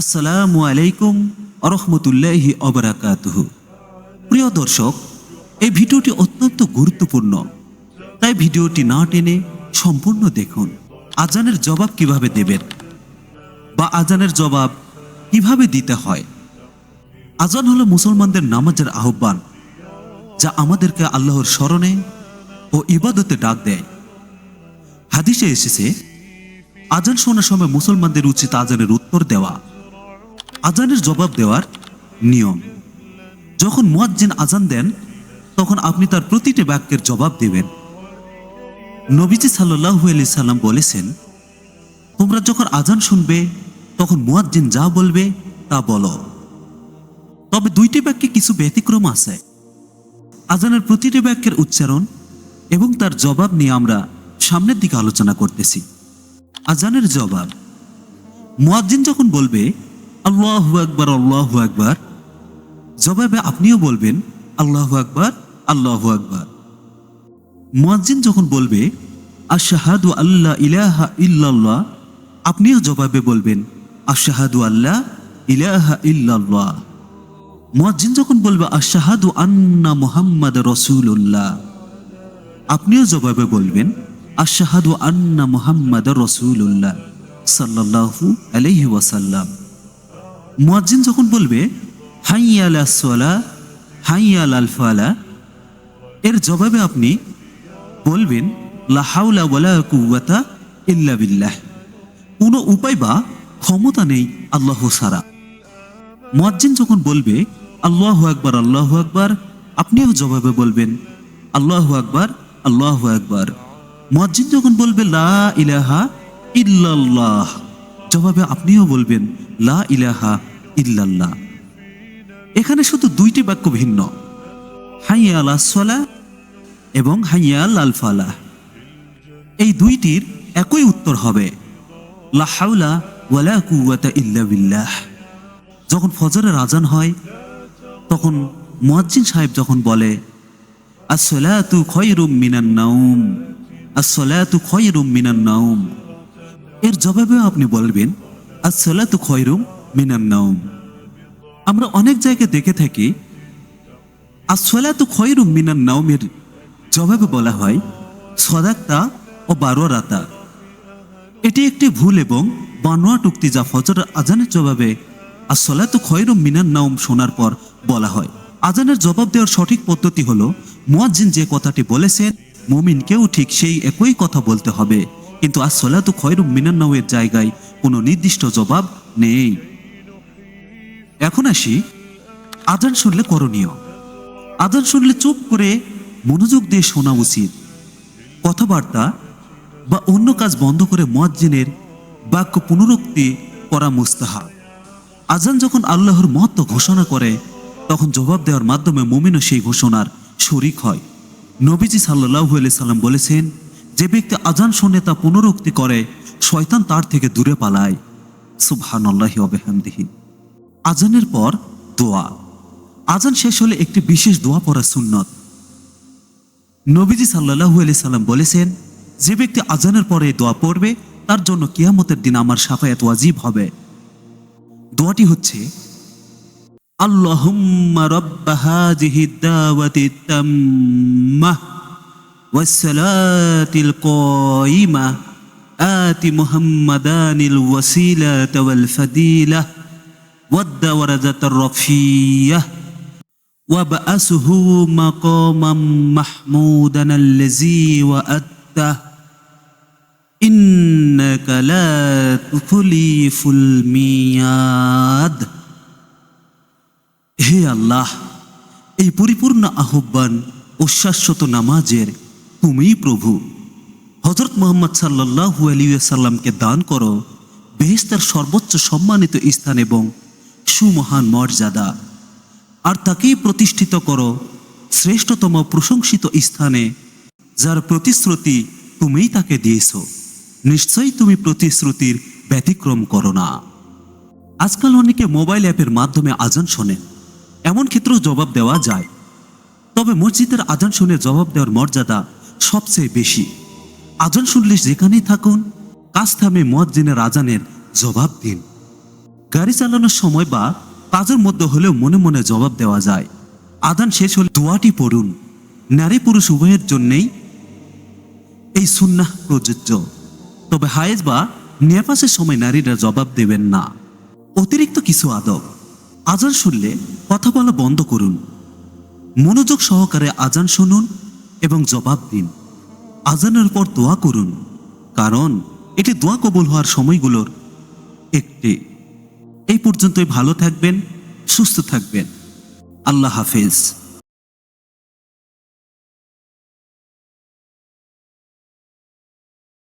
আসসালামু আলাইকুম আরহামতুল্লাহি অবরাকাতুহ প্রিয় দর্শক, এই ভিডিওটি অত্যন্ত গুরুত্বপূর্ণ, তাই ভিডিওটি না টেনে সম্পূর্ণ দেখুন। আজানের জবাব কীভাবে দেবেন? বা আজানের জবাব কীভাবে দিতে হয়? আজান হলো মুসলমানদের নামাজের আহ্বান, যা আমাদেরকে আল্লাহর স্মরণে ও ইবাদতে ডাক দেয়। হাদিসে এসেছে, আজান শোনার সময় মুসলমানদের উচিত আজানের উত্তর দেওয়া। আজানের জবাব দেওয়ার নিয়ম। যখন মুয়াজ্জিন আজান দেন, তখন আপনি তার প্রতিটি বাক্যের জবাব দেবেন। নবীজি সাল্লাল্লাহু আলাইহি সাল্লাম বলেছেন, তোমরা যখন আজান শুনবে, তখন মুয়াজ্জিন যা বলবে, তা বলো। তবে দুইটি বাক্যে কিছু ব্যতিক্রম আছে। আজানের প্রতিটি বাক্যের উচ্চারণ এবং তার জবাব নিয়ে আমরা সামনের দিকে আলোচনা করতেছি। আজানের জবাব, মুয়াজ্জিন যখন বলবে আল্লাহু আকবার আল্লাহু আকবার। জবাবে আপনিও বলবেন, আল্লাহু আকবার আল্লাহু আকবার। মুয়াজ্জিন যখন বলবে, আশাহাদু আল্লাহ ইলাহা ইল্লাল্লাহ, আপনিও জবাবে বলবেন, আশাহাদু আল্লাহ ইলাহা ইল্লাল্লাহ। মুয়াজ্জিন যখন বলবে, আশাহাদু আন্না মুহাম্মদ রসুল্লাহ আপনিও জবাবে বলবেন, আশাহাদু আন্না মুহাম্মদ রসুল্লাহ সাল্লাল্লাহু আলাইহি ওয়াসাল্লাম। মুয়াজ্জিন যখন বলবে হাইয়া আলা সোলা হাইয়া আল ফালা এর জবাবে আপনি বলবেন, লা হাওলা ওয়ালা কুওয়াতা ইল্লা বিল্লাহ কোনো উপায় বা ক্ষমতা নেই আল্লাহ সারা মুয়াজ্জিন যখন বলবে, আল্লাহ আকবার আল্লাহ আকবার আপনিও জবাবে বলবেন, আল্লাহ আকবার আল্লাহ আকবার মুয়াজ্জিন যখন বলবে, লা ইলাহা ইল্লাল্লাহ জবাবে আপনিও বলবেন লা ইলাহা ইল্লাল্লাহ। এখানে শুধু দুইটি বাক্য ভিন্ন। হাইয়া আলা এবং হাইয়া আল ফালাহ এই দুইটির একই উত্তর হবে, লা হাওলা ওয়ালা কুওয়াতা ইল্লা বিল্লাহ। যখন ফজরের আজান হয়, তখন মুয়াজ্জিন সাহেব যখন বলে, আসসালাতু খয়রুম মিনান নাউম আসসালাতু খয়রুম মিনান নাউম এর জবাবে আপনি বলবেন আসসালাতু খয়রুম মিনান নাউম আমরা অনেক জায়গায় দেখে থাকি, আসসালাতু খয়রুম মিনান নাউমের জবাবে বলা হয়, সদাক্তা ও বারো রাতা এটি একটি ভুল এবং বানোয়াট উক্তি যা ফজরের আজানের জবাবে আসসালাতু খয়রুম মিনান নাউম শোনার পর বলা হয়। আজানের জবাব দেওয়ার সঠিক পদ্ধতি হলো, মুয়াজ্জিন যে কথাটি বলেছেন, মুমিনকেও ঠিক সেই একই কথা বলতে হবে। কিন্তু আসসালাতু খয়রুম মিনান নাউমের জায়গায় কোনো নির্দিষ্ট জবাব নেই। এখন আসি আজান শুনলে করণীয়। আজান শুনলে চুপ করে মনোযোগ দিয়ে শোনা উচিত। কথাবার্তা বা অন্য কাজ বন্ধ করে মুয়াজ্জিনের বাক্য পুনরুক্তি করা মুস্তাহা আজান যখন আল্লাহর মহত্ব ঘোষণা করে, তখন জবাব দেওয়ার মাধ্যমে মুমিনও সেই ঘোষণার শরিক হয়। নবীজি সাল্লাহু সাল্লাম বলেছেন, যে ব্যক্তি আজান শুনে তা পুনরুক্তি করে শয়তান তার থেকে দূরে পালায়। সুবহান আজানের পর দোয়া। আজান শেষ হলে একটি বিশেষ দোয়া পড়া সুন্নত। নবীজি সাল্লাহু আলি সাল্লাম বলেছেন, যে ব্যক্তি আজানের পরে দোয়া পড়বে, তার জন্য কিয়ামতের দিন আমার সাফায়াত ওয়াজিব হবে। দোয়াটি হচ্ছে রাব্বা হাযিহি দাওয়াতি তাম্মাহ ওয়াসসালাতিল কায়িমা آت محمدان الوسيلة والفضيلة والدرجة الرفية وبأسه مقاما محمودا الذي وأته إنك لا تخلف الميعاد হে আল্লাহ এই পরিপূর্ণ আহ্বান ও শাশ্বত নামাজের তুমিই প্রভু হজরত মোহাম্মদ সাল্লাহু আলিউসাল্লামকে দান করো বেহেস্তার সর্বোচ্চ সম্মানিত স্থান এবং সুমহান মর্যাদা। আর তাকেই প্রতিষ্ঠিত করো শ্রেষ্ঠতম প্রশংসিত স্থানে, যার প্রতিশ্রুতি তুমিই তাকে দিয়েছ। নিশ্চয়ই তুমি প্রতিশ্রুতির ব্যতিক্রম করো না। আজকাল অনেকে মোবাইল অ্যাপের মাধ্যমে আজান শোনেন এমন ক্ষেত্রেও জবাব দেওয়া যায়। তবে মসজিদের আজান শুনে জবাব দেওয়ার মর্যাদা সবচেয়ে বেশি। আজান শুনলে যেখানেই থাকুন কাজ থামে মুয়াজ্জিনের আজানের জবাব দিন। গাড়ি চালানোর সময় বা কাজের মধ্যে হলেও মনে মনে জবাব দেওয়া যায়। আদান শেষ হলে দোয়াটি পড়ুন। নারী পুরুষ উভয়ের জন্যেই এই সুন্নাহ প্রযোজ্য। তবে হায়েজ বা নেপাসের সময় নারীরা জবাব দেবেন না। অতিরিক্ত কিছু আদব। আজান শুনলে কথা বলা বন্ধ করুন। মনোযোগ সহকারে আজান শুনুন এবং জবাব দিন। আজানের পর দোয়া করুন, কারণ এটি দোয়া কবুল হওয়ার সময়গুলোর একটি। এই পর্যন্তই ভালো থাকবেন, সুস্থ থাকবেন। আল্লাহ হাফেজ।